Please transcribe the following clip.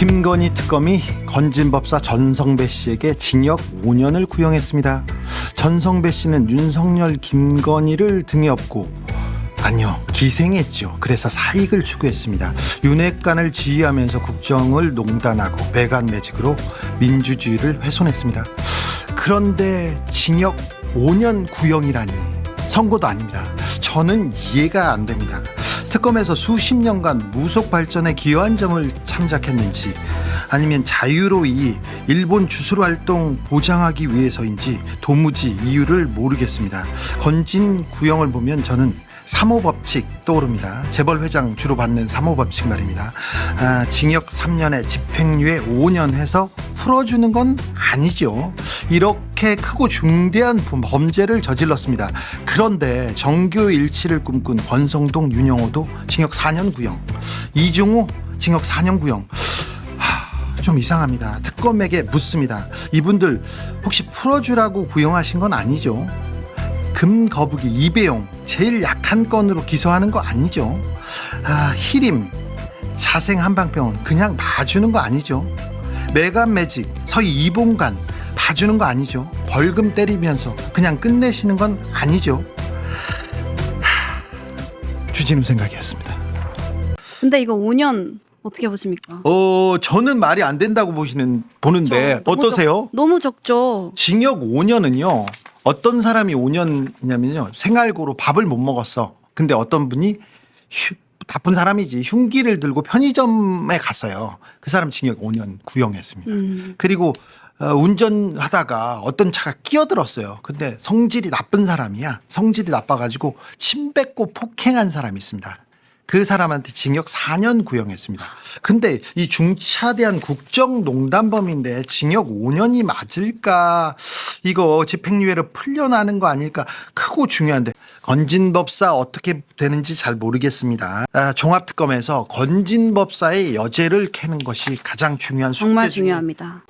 김건희 특검이 건진법사 전성배 씨에게 징역 5년을 구형했습니다. 전성배 씨는 윤석열, 김건희를 등에 업고 아니요 기생했죠. 그래서 사익을 추구했습니다. 윤핵관을 지휘하면서 국정을 농단하고 배관 매직으로 민주주의를 훼손했습니다. 그런데 징역 5년 구형이라니 선고도 아닙니다. 저는 이해가 안 됩니다. 특검에서 수십 년간 무속 발전에 기여한 점을 참작했는지 아니면 자유로이 일본 주술 활동 보장하기 위해서인지 도무지 이유를 모르겠습니다. 건진 구형을 보면 저는 3호 법칙 떠오릅니다. 재벌 회장 주로 받는 3호 법칙 말입니다. 아, 징역 3년에 집행유예 5년 해서 풀어주는 건 아니죠. 이렇게 크고 중대한 범죄를 저질렀습니다. 그런데 정교 일치를 꿈꾼 권성동, 윤영호도 징역 4년 구형, 이종호 징역 4년 구형. 하, 좀 이상합니다. 특검에게 묻습니다. 이분들 혹시 풀어주라고 구형하신 건 아니죠? 금 거북이 이배용 제일 약한 건으로 기소하는 거 아니죠? 아, 히림 자생 한방병원 그냥 봐주는 거 아니죠? 매간 매직 서희 이봉간 봐주는 거 아니죠? 벌금 때리면서 그냥 끝내시는 건 아니죠? 하, 주진우 생각이었습니다. 근데 이거 5년 어떻게 보십니까? 어, 저는 말이 안 된다고 보시는 보는데 너무 어떠세요? 적- 너무 적죠. 징역 5년은요. 어떤 사람이 5년이냐면요. 생활고로 밥을 못 먹었어. 근데 어떤 분이 휴, 나쁜 사람이지 흉기를 들고 편의점에 갔어요. 그 사람 징역 5년 구형했습니다. 음. 그리고 어, 운전하다가 어떤 차가 끼어들었어요. 근데 성질이 나쁜 사람이야. 성질이 나빠가지고 침 뱉고 폭행한 사람이 있습니다. 그 사람한테 징역 4년 구형했습니다. 근데 이 중차대한 국정농단범인데 징역 5년이 맞을까? 이거 집행유예를 풀려나는 거 아닐까? 크고 중요한데 건진법사 어떻게 되는지 잘 모르겠습니다. 아, 종합특검에서 건진법사의 여죄를 캐는 것이 가장 중요한 숙제 중에 중요합니다.